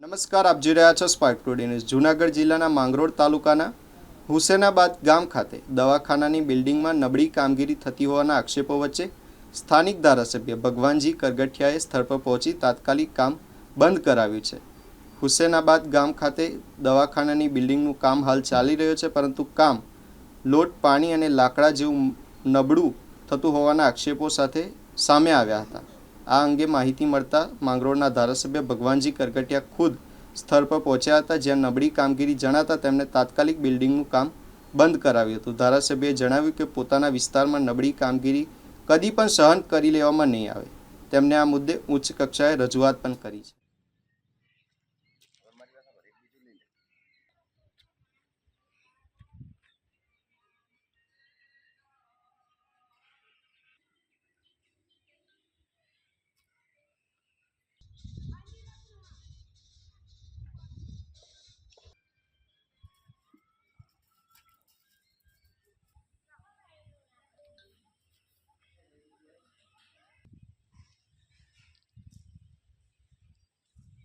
નમસ્કાર, આપ જોઈ રહ્યા છો સ્પાર્ક ટુડે ન્યૂઝ જૂનાગઢ જિલ્લાના માંગરોળ તાલુકાના હુસેનાબાદ ગામ ખાતે દવાખાનાની બિલ્ડિંગમાં નબળી કામગીરી થતી હોવાના આક્ષેપો વચ્ચે સ્થાનિક ધારાસભ્ય ભગવાનજી કરગઠિયાએ સ્થળ પર પહોંચી તાત્કાલિક કામ બંધ કરાવ્યું છે. હુસેનાબાદ ગામ ખાતે દવાખાનાની બિલ્ડિંગનું કામ હાલ ચાલી રહ્યું છે, પરંતુ કામ, લોટ, પાણી અને લાકડા જેવું નબળું થતું હોવાના આક્ષેપો સાથે સામે આવ્યા હતા. આ અંગે માહિતી મળતા માંગરોળના ધારાસભ્ય ભગવાનજી કરગટિયા ખુદ સ્થળ પર પહોંચ્યા હતા, જ્યાં નબળી કામગીરી જણાતા તેમણે તાત્કાલિક બિલ્ડિંગનું કામ બંધ કરાવ્યું હતું. ધારાસભ્યએ જણાવ્યું કે પોતાના વિસ્તારમાં નબળી કામગીરી કદી પણ સહન કરી લેવામાં નહીં આવે. તેમણે આ મુદ્દે ઉચ્ચ કક્ષાએ રજૂઆત પણ કરી છે.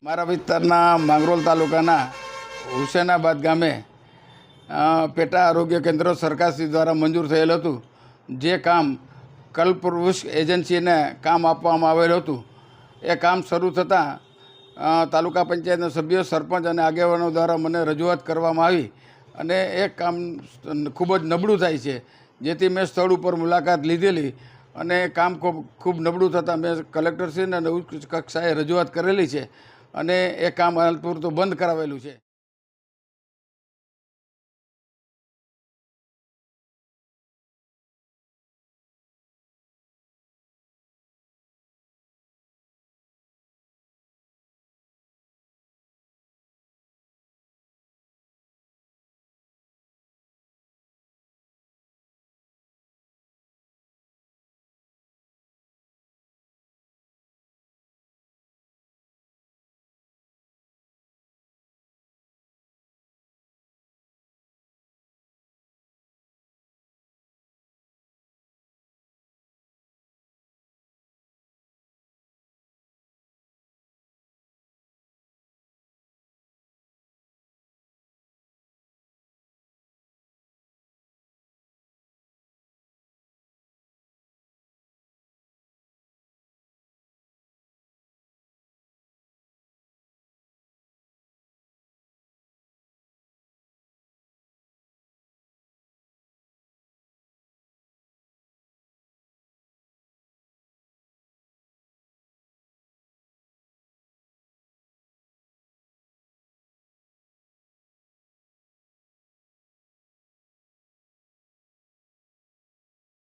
મારા વિસ્તારના માંગરોલ તાલુકાના હુસેનાબાદ ગામે પેટા આરોગ્ય કેન્દ્ર સરકારશ્રી દ્વારા મંજૂર થયેલ હતું. જે કામ કલ્પવૃક્ષ એજન્સીને કામ આપવામાં આવેલું હતું. એ કામ શરૂ થતાં તાલુકા પંચાયતના સભ્યો, સરપંચ અને આગેવાનો દ્વારા મને રજૂઆત કરવામાં આવી અને એ કામ ખૂબ જ નબળું થાય છે. જેથી મેં સ્થળ ઉપર મુલાકાત લીધેલી અને કામ ખૂબ ખૂબ નબળું થતાં મેં કલેક્ટરશ્રીને અને ઉચ્ચ કક્ષાએ રજૂઆત કરેલી છે. અને એ કામ હાલ પૂરતું બંધ કરાવેલું છે.